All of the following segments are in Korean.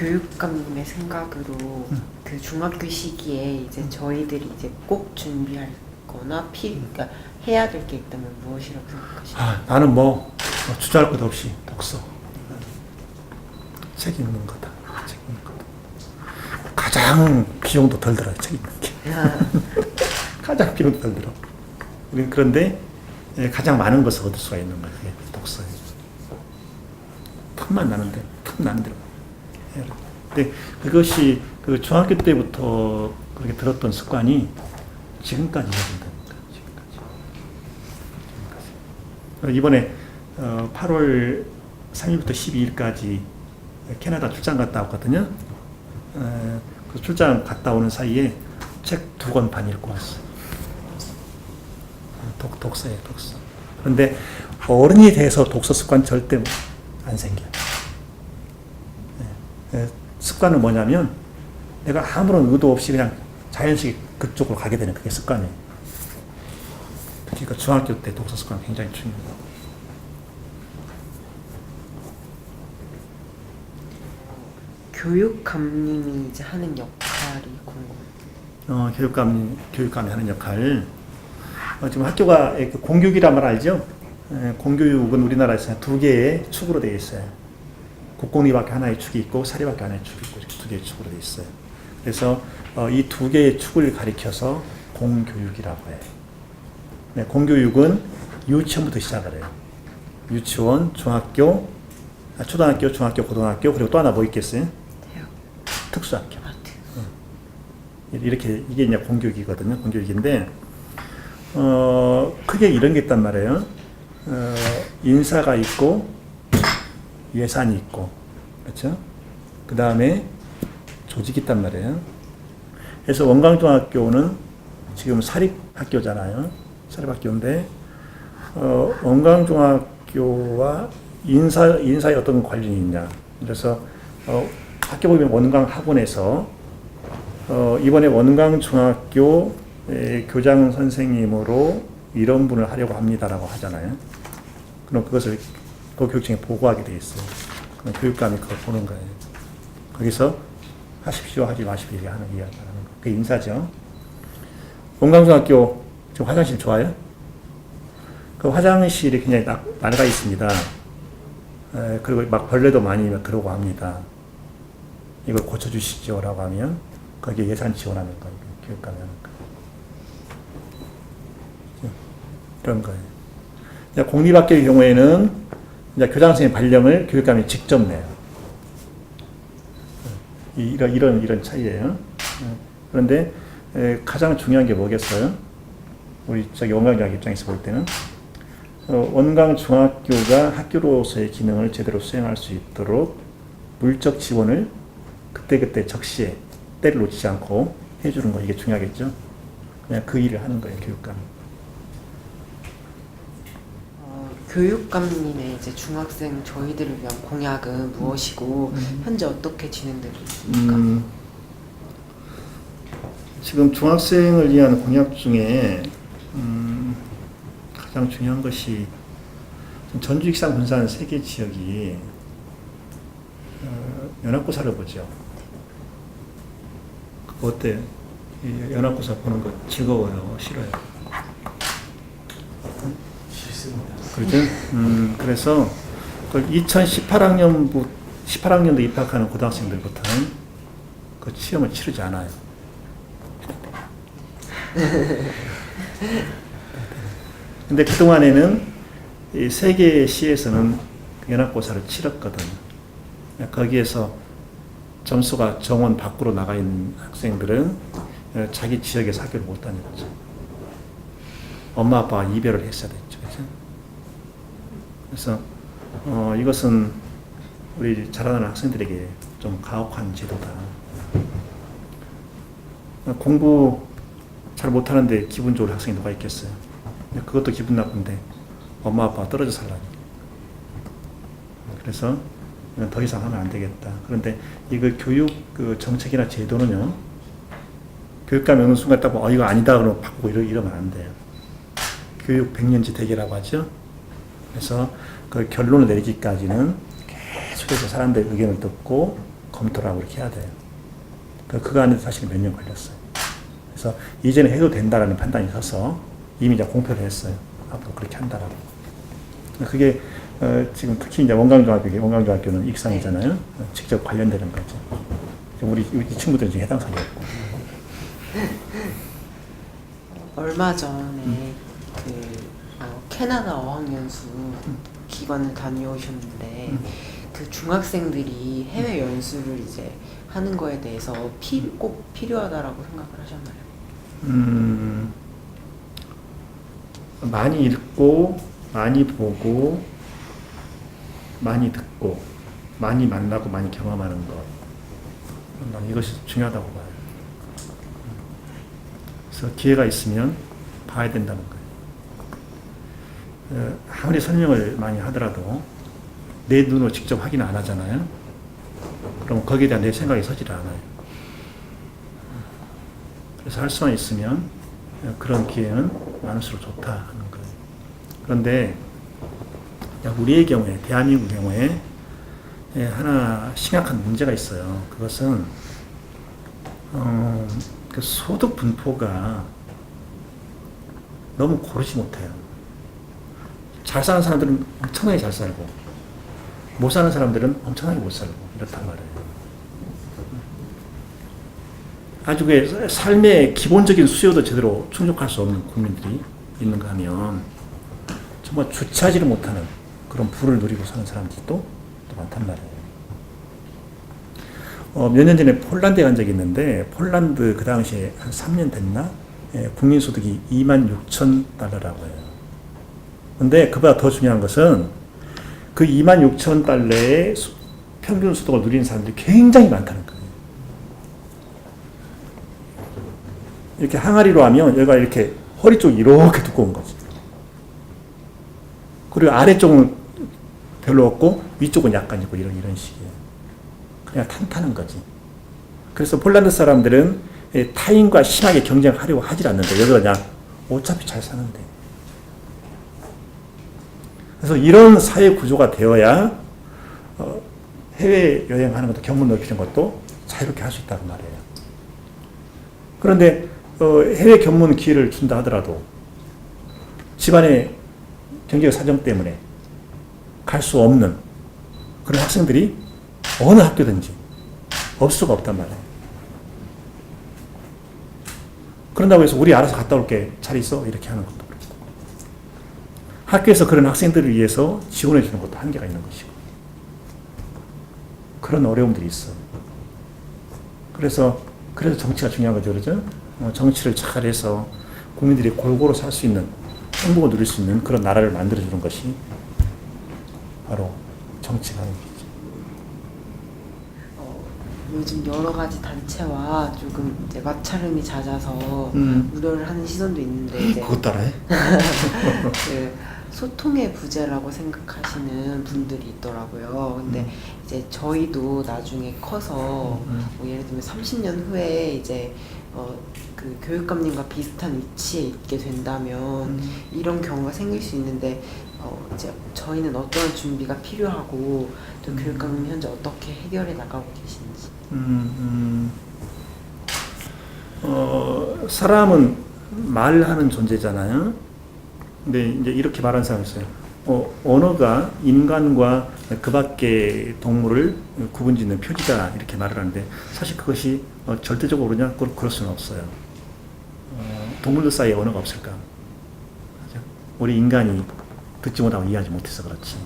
교육감님의 생각으로 그 중학교 시기에 이제 저희들이 이제 꼭 준비할 거나 피, 그러니까 해야 될 게 있다면 무엇이라고 생각하시나요? 아, 나는 뭐, 뭐 주저할 것 없이 독서. 책 읽는 거다. 책 읽는 거다. 가장 비용도 덜 들어요. 책 읽는 게. 가장 비용도 덜 들어. 우리 그런데 예, 가장 많은 것을 얻을 수가 있는 거예요. 독서예요. 틈만 나는데, 틈 나는 대로. 근데 그것이 그 중학교 때부터 그렇게 들었던 습관이 지금까지 이어진다니까. 지금까지. 이번에 어, 8월 3일부터 12일까지 캐나다 출장 갔다 왔거든요. 에, 그 출장 갔다 오는 사이에 책 두 권 반 읽고 왔어요. 독, 독서예요, 독서. 그런데 어른이 돼서 독서 습관 절대 안 생겨요. 예, 예, 습관은 뭐냐면 내가 아무런 의도 없이 그냥 자연스럽게 그쪽으로 가게 되는 그게 습관이에요. 특히 그 중학교 때 독서 습관 굉장히 중요해요. 교육감님이 이제 하는 역할이 궁금해요. 어, 교육감, 교육감이 하는 역할. 어, 지금 학교가 그 공교육이란 말 알죠? 에, 공교육은 우리나라에서 두 개의 축으로 되어 있어요. 국공립학교 하나의 축이 있고 사립학교 하나의 축이 있고 이렇게 두 개의 축으로 되어 있어요. 그래서 어, 이두 개의 축을 가리켜서 공교육이라고 해요. 네, 공교육은 유치원부터 시작을 해요. 유치원, 중학교, 아, 초등학교, 중학교, 고등학교 그리고 또 하나 뭐 있겠어요? 대학, 특수학교. 아트. 이렇게 이게 이제 공교육이거든요. 공교육인데 어 크게 이런 게 있단 말이에요. 어 인사가 있고 예산이 있고 그렇죠. 그 다음에 조직이 있단 말이에요. 그래서 원광중학교는 지금 사립학교잖아요. 사립학교인데 어 원광중학교와 인사 인사에 어떤 관련이 있냐. 그래서 어 학교 보면 원광 학원에서 어, 이번에 원광 중학교 에, 교장 선생님으로 이런 분을 하려고 합니다라고 하잖아요. 그럼 그것을 그 교육청에 보고하게 돼 있어요. 교육감이 그걸 보는 거예요. 거기서 하십시오 하지 마십시오 얘기하는 이야기 하는 거. 그 인사죠. 원광중학교 지금 화장실 좋아요? 그 화장실이 굉장히 nak, 낡아 있습니다. 에, 그리고 막 벌레도 많이 들어오고 합니다. 이걸 고쳐주시죠 라고 하면 거기에 예산 지원하는 거예요. 교육감이 하는 거. 이런 거예요. 공립학교의 경우에는 이제 교장 선생님 발령을 교육감이 직접 내요. 이- 이런 이런 이런 차이예요. 그런데 에, 가장 중요한 게 뭐겠어요? 우리 저기 원광중학 입장에서 볼 때는 어, 원광 중학교가 학교로서의 기능을 제대로 수행할 수 있도록 물적 지원을 그때그때 적시에 때를 놓치지 않고 해주는 거 이게 중요하겠죠. 그냥 그 일을 하는 거예요 교육감. 어, 교육감님의 이제 중학생 저희들을 위한 공약은 무엇이고 현재 어떻게 진행되고 있습니까? 음, 지금 중학생을 위한 공약 중에 음, 가장 중요한 것이 전주, 익산, 군산 세 개 지역이 어, 연합고사를 보죠. 그거 어때? 이 연합고사 보는 거 즐거워요? 싫어요? 싫습니다. 그렇죠? 음, 그래서 2018학년부 18학년도 입학하는 고등학생들부터는 그 시험을 치르지 않아요. 근데 그동안에는 이 세계 시에서는 연합고사를 치렀거든요. 거기에서 점수가 정원 밖으로 나가 있는 학생들은 자기 지역에서 학교를 못 다녔죠. 엄마 아빠가 이별을 했어야 됐죠. 그래서 어, 이것은 우리 자라나는 학생들에게 좀 가혹한 제도다. 공부 잘 못하는데 기분 좋을 학생이 누가 있겠어요? 그것도 기분 나쁜데 엄마 아빠가 떨어져 살라니. 그래서 더 이상 하면 안 되겠다. 그런데 이거 교육 그 정책이나 제도는요. 교육감이 어느 순간 딱 뭐, 어, 이거 아니다 그러면 바꾸고 이러, 이러면 안 돼요. 교육 백년지 대계라고 하죠. 그래서 그 결론을 내리기까지는 계속해서 사람들의 의견을 듣고 검토를 하고 이렇게 해야 돼요. 그, 그 안에 사실 몇 년 걸렸어요. 그래서 이제는 해도 된다라는 판단이 서서 이미 이제 공표를 했어요. 앞으로 그렇게 한다라고. 그게 어, 지금 특히 이제 원광중학교, 원광중학교는 익산이잖아요. 어, 직접 관련되는 거죠. 우리, 우리 친구들은 지금 해당 사유였고. 얼마 전에 그 어, 캐나다 어학연수 기관을 다녀오셨는데 그 중학생들이 해외 연수를 이제 하는 거에 대해서 피, 꼭 필요하다라고 생각을 하셨나요? 음, 많이 읽고, 많이 보고, 많이 듣고, 많이 만나고, 많이 경험하는 것. 난 이것이 중요하다고 봐요. 그래서 기회가 있으면 봐야 된다는 거예요. 어, 아무리 설명을 많이 하더라도 내 눈으로 직접 확인 안 하잖아요. 그럼 거기에 대한 내 생각이 서질 않아요. 그래서 할 수만 있으면 그런 기회는 많을수록 좋다 하는 거예요. 그런데 우리의 경우에, 대한민국 경우에 예, 하나 심각한 문제가 있어요. 그것은 어, 그 소득 분포가 너무 고르지 못해요. 잘 사는 사람들은 엄청나게 잘 살고 못 사는 사람들은 엄청나게 못 살고 이렇단 말이에요. 아주 그 삶의 기본적인 수요도 제대로 충족할 수 없는 국민들이 있는가 하면 정말 주체하지를 못하는 그런 부를 누리고 사는 사람들도 또 많단 말이에요. 어, 몇 년 전에 폴란드에 간 적이 있는데 폴란드 그 당시에 한 3년 됐나? 예, 국민소득이 2만 6천 달러라고 해요. 근데 그보다 더 중요한 것은 그 2만 6천 달러의 수- 평균 소득을 누리는 사람들이 굉장히 많다는 거예요. 이렇게 항아리로 하면 여기가 이렇게 허리 쪽이 이렇게 두꺼운 거지. 그리고 아래쪽은 별로 없고 위쪽은 약간 있고 이런 이런 식이에요. 그냥 탄탄한 거지. 그래서 폴란드 사람들은 예, 타인과 심하게 경쟁하려고 하질 않는데 여기가 그냥 어차피 잘 사는데. 그래서 이런 사회 구조가 되어야 어, 해외 여행하는 것도 경문 넓히는 것도 자유롭게 할 수 있다는 말이에요. 그런데 어, 해외 견문 기회를 준다 하더라도 집안의 경제적 사정 때문에 갈 수 없는 그런 학생들이 어느 학교든지 없을 수가 없단 말이에요. 그런다고 해서 우리 알아서 갔다 올게 잘 있어 이렇게 하는 그렇고 학교에서 그런 학생들을 위해서 지원해 주는 것도 한계가 있는 것이고 그런 어려움들이 있어. 그래서 그래서 정치가 중요한 거죠, 그렇죠? 어, 정치를 잘해서 국민들이 골고루 살 수 있는 행복을 누릴 수 있는 그런 나라를 만들어 주는 것이 바로 정치가. 어, 요즘 여러 가지 단체와 조금 이제 마찰음이 잦아서 음. 우려를 하는 시선도 있는데 이제 그것 따라해? 그 소통의 부재라고 생각하시는 분들이 있더라고요. 근데 음. 이제 저희도 나중에 커서 음. 뭐 예를 들면 30년 후에 이제 어, 그 교육감님과 비슷한 위치에 있게 된다면 음. 이런 경우가 생길 수 있는데 어, 이제 저희는 어떠한 준비가 필요하고 또 음. 교육감님 현재 어떻게 해결해 나가고 계신지. 음, 음. 어, 사람은 말하는 존재잖아요. 근데 이제 이렇게 말하는 사람이 있어요. 어, 언어가 인간과 그 밖의 동물을 구분 짓는 표지다 이렇게 말을 하는데 사실 그것이 어, 절대적으로 그러냐? 그럴, 그럴 수는 없어요. 어, 동물들 사이에 언어가 없을까? 그죠? 우리 인간이 듣지 못하고 이해하지 못해서 그렇지.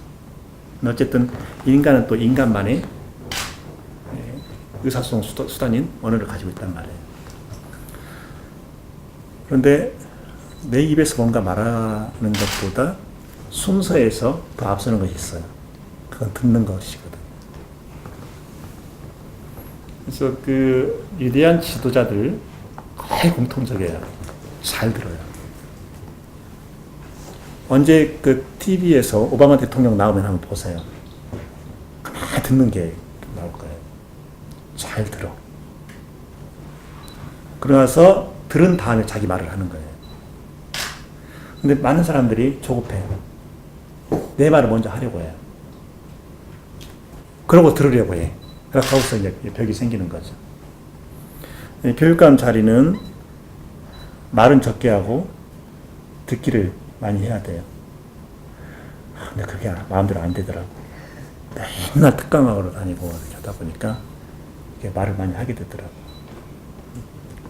어쨌든 인간은 또 인간만의 예, 의사소통 수도- 수단인 언어를 가지고 있단 말이에요. 그런데 내 입에서 뭔가 말하는 것보다 순서에서 더 앞서는 것이 있어요. 그건 듣는 것이거든. 그래서 그 위대한 지도자들 거의 공통적이에요. 잘 들어요. 언제 그 TV에서 오바마 대통령 나오면 한번 보세요. 가만히 듣는 게. 잘 들어. 그러나서 들은 다음에 자기 말을 하는 거예요. 근데 많은 사람들이 조급해요. 내 말을 먼저 하려고 해요. 그러고 들으려고 해. 그래서 거기서 이제 벽이 생기는 거죠. 이 교육감 자리는 말은 적게 하고 듣기를 많이 해야 돼요. 아, 근데 그게 마음대로 안 되더라고. 맨날 특강하러 다니고 하다 보니까 말을 많이 하게 되더라고.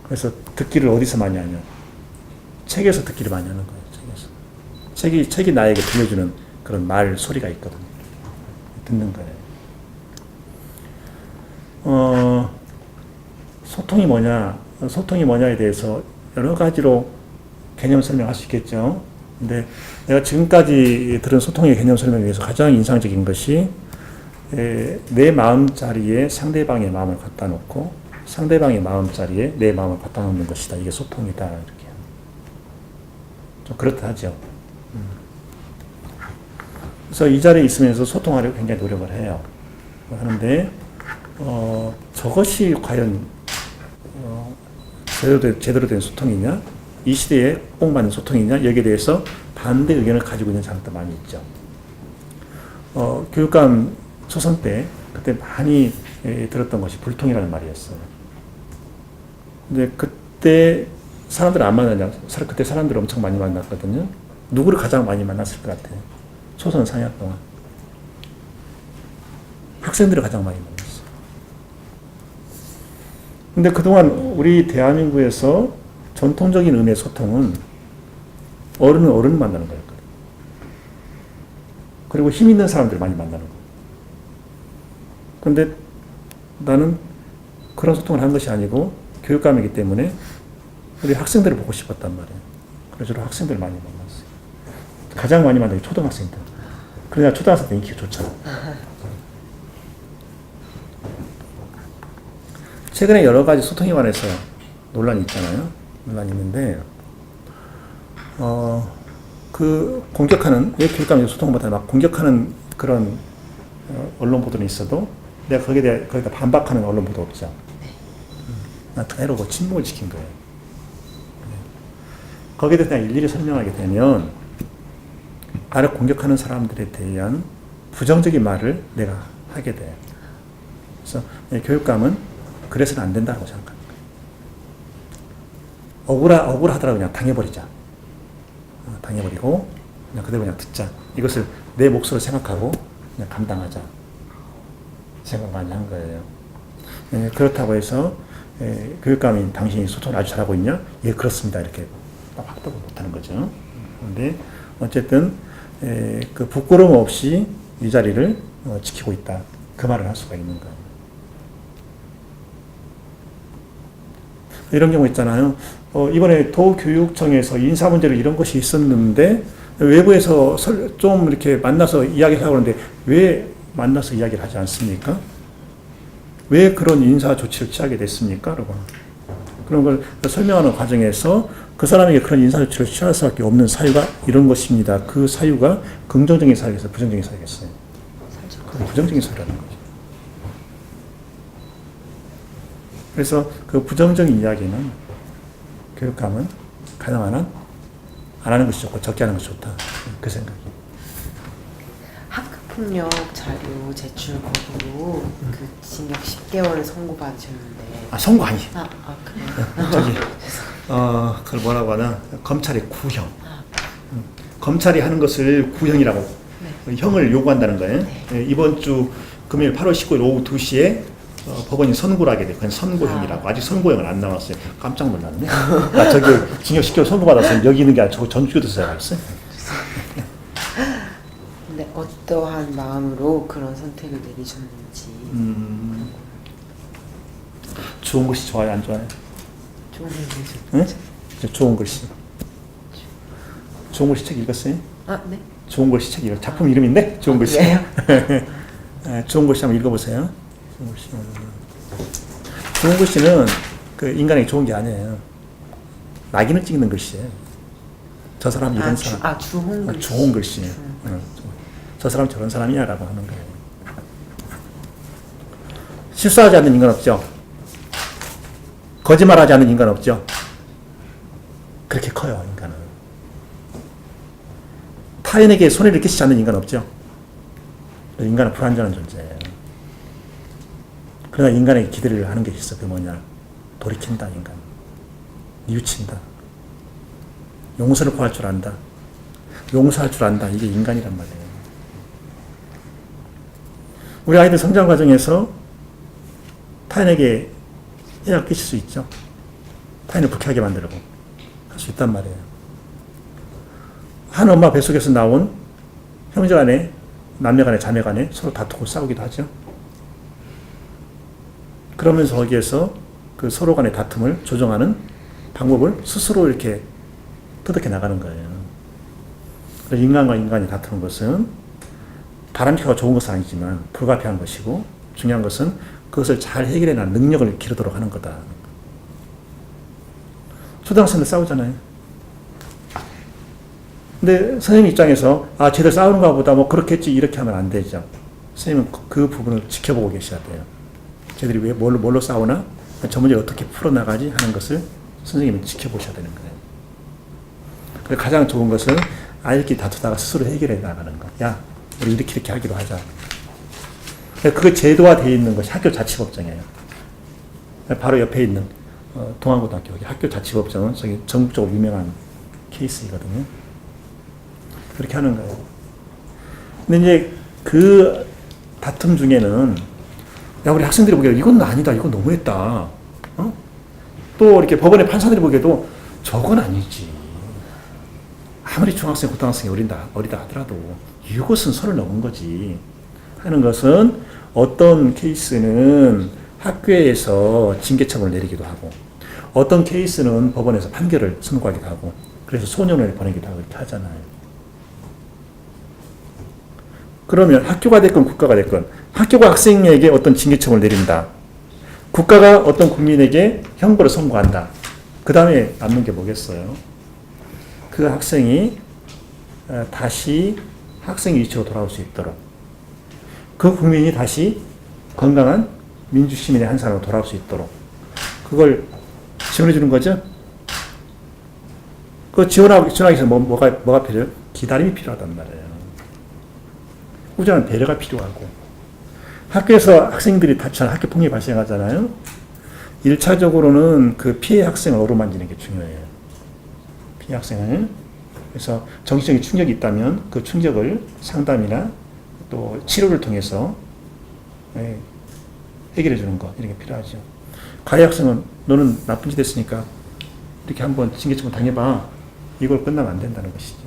그래서 듣기를 어디서 많이 하냐? 책에서 듣기를 많이 하는 거예요. 책에서. 책이 책이 나에게 들려주는 그런 말 소리가 있거든요. 듣는 거예요. 어, 소통이 뭐냐? 소통이 뭐냐에 대해서 여러 가지로 개념 설명할 수 있겠죠. 근데 내가 지금까지 들은 소통의 개념 설명에 대해서 가장 인상적인 것이 에, 내 마음자리에 상대방의 마음을 갖다 놓고 상대방의 마음자리에 내 마음을 갖다 놓는 것이다. 이게 소통이다. 이렇게. 좀 그렇다 하죠. 음. 그래서 이 자리에 있으면서 소통하려고 굉장히 노력을 해요. 하는데, 어, 저것이 과연, 어, 제대로 된, 제대로 된 소통이냐? 이 시대에 꼭 맞는 소통이냐? 여기에 대해서 반대 의견을 가지고 있는 사람도 많이 있죠. 어, 교육감 초선 때, 그때 많이 에, 들었던 것이 불통이라는 말이었어요. 근데 그때 사람들 안 만나냐? 사- 그때 사람들 엄청 많이 만났거든요. 누구를 가장 많이 만났을 것 같아요? 초선 4년 동안. 학생들을 가장 많이 만났어. 근데 그동안 우리 대한민국에서 전통적인 의미의 소통은 어른은 어른 만나는 거였거든. 그리고 힘 있는 사람들 많이 만나는 거. 근데 나는 그런 소통을 한 것이 아니고 교육감이기 때문에 우리 학생들을 보고 싶었단 말이에요. 그래서 주로 학생들 많이 만났어요. 가장 많이 만난 게 초등학생들. 그러나 초등학생들 인기가 좋잖아. 최근에 여러 가지 소통에 관해서 논란이 있잖아요. 논란이 있는데, 어, 그 공격하는, 왜 교육감이 소통을 못하냐, 막 공격하는 그런 어, 언론 보도는 있어도 내가 거기에 대해, 거기다 반박하는 언론 보도 없죠. 음, 나 대놓고 침묵을 지킨 거예요. 거기에 대해서 일일이 설명하게 되면 나를 공격하는 사람들에 대한 부정적인 말을 내가 하게 돼. 그래서 예, 교육감은 그래서는 안 된다고 생각합니다. 억울하, 억울하더라도 그냥 당해버리자. 어, 당해버리고 그냥 그대로 그냥 듣자. 이것을 내 몫으로 생각하고 그냥 감당하자. 생각 많이 한 거예요. 예, 그렇다고 해서 예, 교육감인 당신이 소통을 아주 잘하고 있냐? 예, 그렇습니다. 이렇게 딱 확답을 못하는 거죠. 그런데 어쨌든 에, 그 부끄러움 없이 이 자리를 어, 지키고 있다. 그 말을 할 수가 있는 거예요. 이런 경우 있잖아요. 어, 이번에 도교육청에서 인사 문제로 이런 것이 있었는데 외부에서 설- 좀 이렇게 만나서 이야기를 하고 그러는데 왜 만나서 이야기를 하지 않습니까? 왜 그런 인사 조치를 취하게 됐습니까? 여러분. 그런 걸 설명하는 과정에서 그 사람에게 그런 인사 조치를 취할 수밖에 없는 사유가 이런 것입니다. 그 사유가 긍정적인 사유겠어요? 부정적인 사유겠어요? 그 부정적인 사유라는 거죠. 그래서 그 부정적인 이야기는 교육감은 가능한 한 안 하는 것이 좋고 적게 하는 것이 좋다. 그. 학교 폭력 자료 제출 거부로 그 징역 10개월을 선고 받으셨는데. 아, 선고 아니. 아, 아 그래요? 저기 어 그걸 뭐라고 하나? 검찰의 구형. 음, 검찰이 하는 것을 구형이라고 형을 요구한다는 거예요. 예, 이번 주 금요일 8월 19일 오후 2시에 어, 법원이 선고를 하게 돼 그건 선고형이라고. 아직 선고형은 안 나왔어요. 깜짝 놀랐네. 아 저기 징역 10개월 선고받았으면 여기 있는 게 아니라 저 전주교도소 알았어요. 근데 어떠한 마음으로 그런 선택을 내리셨는지 음, 좋은 글씨 좋아요 안 좋아요? 좋은 얘기죠. 응? 저 좋은 글씨 좋은 글씨 책 읽었어요? 아 네. 좋은 글씨 책 읽어 작품 이름인데 좋은 글씨 그래요? 예, 좋은 글씨 한번 읽어보세요. 좋은 글씨. 좋은 글씨는 그 인간에게 좋은 게 아니에요. 낙인을 찍는 글씨예요. 저 사람 이런 아, 사람. 주, 아 주홍 어, 글씨. 좋은 글씨예요. 주홍 어, 저 사람 저런 사람이야라고 하는 거예요. 실수하지 않는 인간 없죠. 거짓말하지 않는 인간 없죠. 그렇게 커요 인간은. 타인에게 손해를 끼치지 않는 인간 없죠. 인간은 불완전한 존재예요. 그러나 인간에게 기대를 하는 게 있어. 그 뭐냐. 돌이킨다, 인간. 뉘우친다. 용서를 구할 줄 안다. 용서할 줄 안다. 이게 인간이란 말이에요. 우리 아이들 성장 과정에서 타인에게 해악을 끼칠 수 있죠. 타인을 불쾌하게 만들고 할 수 있단 말이에요. 한 엄마 뱃속에서 나온 형제 간에 남녀 간에 자매 간에 서로 다투고 싸우기도 하죠. 그러면서 거기에서 그 서로 간의 다툼을 조정하는 방법을 스스로 이렇게 터득해 나가는 거예요. 인간과 인간이 다투는 것은 바람직하고 좋은 것은 아니지만 불가피한 것이고 중요한 것은 그것을 잘 해결해 낼 능력을 기르도록 하는 거다. 초등학생들 싸우잖아요. 근데 선생님 입장에서 아 쟤들 싸우는가 보다 뭐 그렇겠지 이렇게 하면 안 되죠. 선생님은 그- 그 부분을 지켜보고 계셔야 돼요. 쟤들이 왜 뭘로, 뭘로 싸우나 저 문제를 어떻게 풀어나가지 하는 것을 선생님은 지켜보셔야 되는 거예요. 그래서 가장 좋은 것은 아이들끼리 다투다가 스스로 해결해 나가는 거. 야, 우리 이렇게 이렇게 하기로 하자. 그 제도화되어 있는 것이 학교 자치법정이에요. 바로 옆에 있는 어, 동안고등학교 학교 자치법정은 저기 전국적으로 유명한 케이스이거든요. 그렇게 하는 거예요. 근데 이제 그 다툼 중에는 야 우리 학생들이 보기에 이건 아니다, 이건 너무했다. 어? 또 이렇게 법원의 판사들이 보기에도 저건 아니지. 아무리 중학생, 고등학생이 어린다, 어리다 하더라도 이것은 선을 넘은 거지. 하는 것은 어떤 케이스는 학교에서 징계 처분을 내리기도 하고 어떤 케이스는 법원에서 판결을 선고하기도 하고 그래서 소년을 보내기도 하고 이렇게 하잖아요. 그러면 학교가 됐건 국가가 됐건 학교가 학생에게 어떤 징계 처분을 내린다. 국가가 어떤 국민에게 형벌을 선고한다. 그 다음에 남는 게 뭐겠어요? 그 학생이 어, 다시 학생 위치로 돌아올 수 있도록 그 국민이 다시 건강한 민주 시민의 한 사람으로 돌아올 수 있도록 그걸 지원해 주는 거죠. 그 지원하기 위해서 뭐, 뭐가 뭐가 필요해요? 기다림이 필요하단 말이에요. 꾸준한 배려가 필요하고 학교에서 학생들이 다치는 학교 폭력이 발생하잖아요. 1차적으로는 그 피해 학생을 어루만지는 게 중요해요. 피해 학생을. 그래서 정신적인 충격이 있다면 그 충격을 상담이나 또 치료를 통해서 예, 해결해 주는 것 이런 게 필요하죠. 가해 학생은 너는 나쁜 짓 했으니까 이렇게 한번 징계처분 당해봐. 이걸 끝나면 안 된다는 것이죠.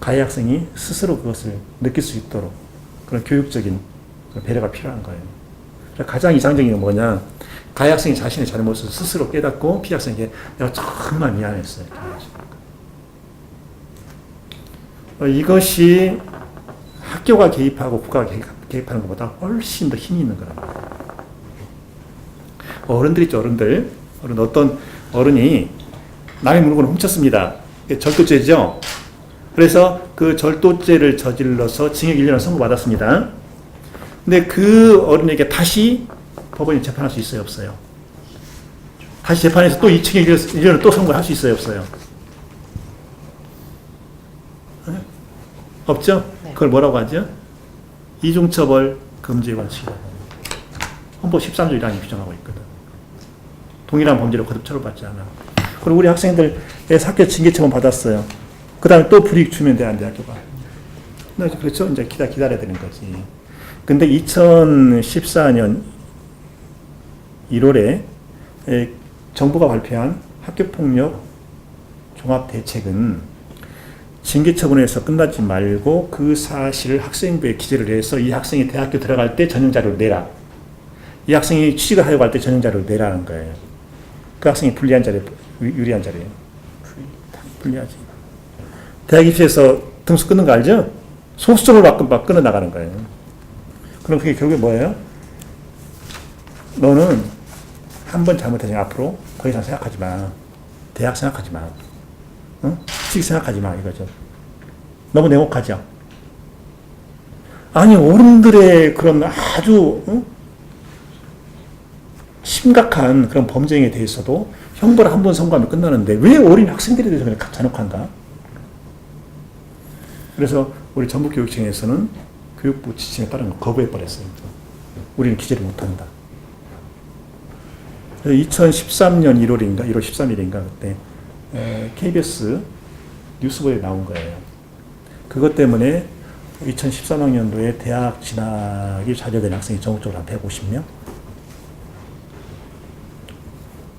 가해 학생이 스스로 그것을 느낄 수 있도록 그런 교육적인 배려가 필요한 거예요. 가장 이상적인 건 뭐냐? 가해 학생이 자신의 잘못을 스스로 깨닫고 피해 학생에게 내가 정말 미안했어요. 어, 이것이 학교가 개입하고 국가가 개입, 개입하는 것보다 훨씬 더 힘이 있는 거란 말이에요. 어른들 있죠, 어른들. 어른, 어떤 어른이 남의 물건을 훔쳤습니다. 절도죄죠. 그래서 그 절도죄를 저질러서 징역 1년을 선고받았습니다. 근데 그 어른에게 다시 법원이 재판할 수 있어요, 없어요? 다시 재판해서 또 2층에 1년을 또 선고할 수 있어요, 없어요? 없죠? 네. 그걸 뭐라고 하죠? 이중처벌 금지 원칙이라고 합니다. 헌법 13조 1항이 규정하고 있거든. 동일한 범죄로 거듭 처벌받지 않아. 그리고 우리 학생들 학교 징계처분 받았어요. 그 다음에 또 불이익 주면 돼, 안 돼, 학교가. 네, 그렇죠. 이제 기다, 기다려야 되는 거지. 근데 2014년 1월에 정부가 발표한 학교폭력 종합대책은 징계 처분에서 끝나지 말고 그 사실을 학생부에 기재를 해서 이 학생이 대학교 들어갈 때 전형 자료를 내라. 이 학생이 취직을 하려고 할 때 전형 자료를 내라는 거예요. 그 학생이 불리한 자리, 유리한 자리예요. 불리하지. 대학 입시에서 등수 끊는 거 알죠? 소수점을 막, 막 끊어 나가는 거예요. 그럼 그게 결국에 뭐예요? 너는 한 번 잘못했으니 앞으로 더 이상 생각하지 마. 대학 생각하지 마. 응? 취직 생각하지 마. 이거죠. 너무 냉혹하죠? 아니, 어른들의 그런 아주, 응? 심각한 그런 범죄에 대해서도 형벌을 한번 선고하면 끝나는데 왜 어린 학생들에 대해서 그냥 잔혹한가? 그래서 우리 전북교육청에서는 교육부 지침에 따른 걸 거부해 버렸어요. 우리는 기재를 못한다. 2013년 1월인가 1월 13일인가 그때 에, KBS 뉴스부에 나온 거예요. 그것 때문에 2013학년도에 대학 진학이 좌절된 학생이 전국적으로 한 150명?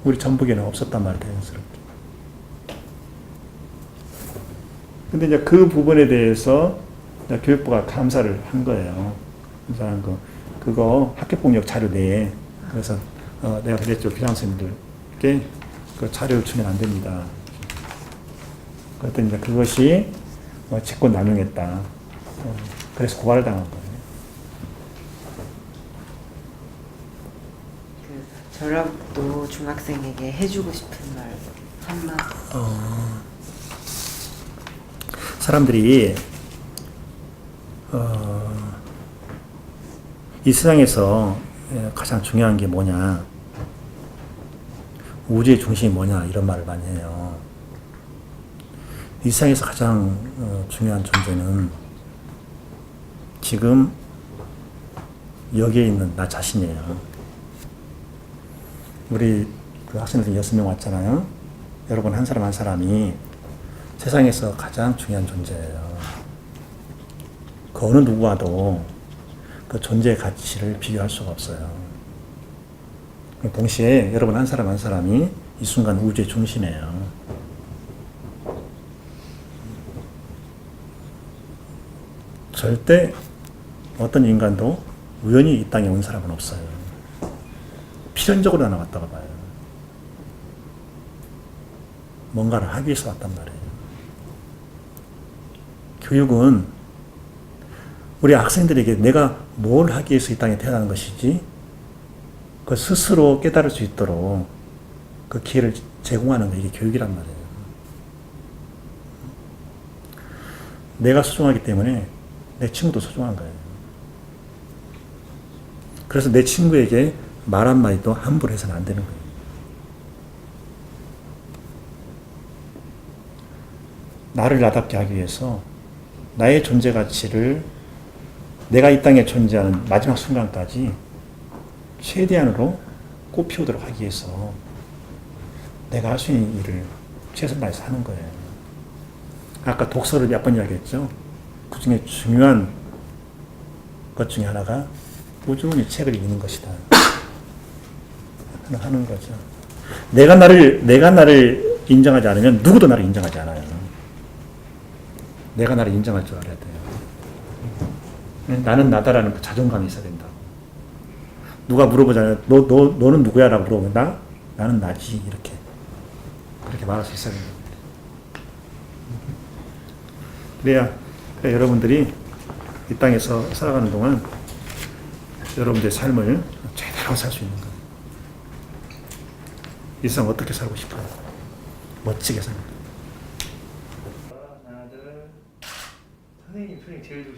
우리 전북에는 없었단 말이에요, 다행스럽게. 근데 이제 그 부분에 대해서 교육부가 감사를 한 거예요. 감사한 거. 그거 학교폭력 자료 내에. 그래서 어, 내가 그랬죠. 교장선생님들께 그 자료를 주면 안 됩니다. 그랬더니 이제 그것이 어, 직권 남용했다. 어, 그래서 고발을 당한 거예요. 그 전라북도 중학생에게 해주고 싶은 말 한마디. 사람들이 어, 이 세상에서 예, 가장 중요한 게 뭐냐, 우주의 중심이 뭐냐 이런 말을 많이 해요. 이 세상에서 가장 어, 중요한 존재는 지금 여기에 있는 나 자신이에요. 우리 그 학생들 여섯 명 왔잖아요. 여러분 한 사람 한 사람이 세상에서 가장 중요한 존재예요. 그 어느 누구와도 그 존재의 가치를 비교할 수가 없어요. 동시에 여러분 한 사람 한 사람이 이 순간 우주의 중심이에요. 절대 어떤 인간도 우연히 이 땅에 온 사람은 없어요. 필연적으로 나왔다고 봐요. 뭔가를 하기 위해서 왔단 말이에요. 교육은 우리 학생들에게 내가 뭘 하기 위해서 이 땅에 태어난 것이지, 그 스스로 깨달을 수 있도록 그 기회를 제공하는 게 이게 교육이란 말이에요. 내가 소중하기 때문에 내 친구도 소중한 거예요. 그래서 내 친구에게 말 한마디도 함부로 해서는 안 되는 거예요. 나를 나답게 하기 위해서 나의 존재 가치를 내가 이 땅에 존재하는 마지막 순간까지 최대한으로 꽃피우도록 하기 위해서 내가 할 수 있는 일을 최선 다해서 하는 거예요. 아까 독서를 몇 번 이야기했죠. 그 중에 중요한 것 중에 하나가 꾸준히 책을 읽는 것이다. 하는 거죠. 내가 나를, 내가 나를 인정하지 않으면 누구도 나를 인정하지 않아요. 내가 나를 인정할 줄 알아야 돼요. 나는 나다라는 그 자존감이 있어야 된다. 누가 물어보잖아요. 너, 너, 너는 누구야? 라고 물어보면 나? 나는 나지. 이렇게. 그렇게 말할 수 있어야. 그래야, 그래야 여러분들이 이 땅에서 살아가는 동안 여러분들의 삶을 제대로 살 수 있는 거예요. 이 세상 어떻게 살고 싶어요? 멋지게 살고. 하나 둘 선생님 표정 제일 둘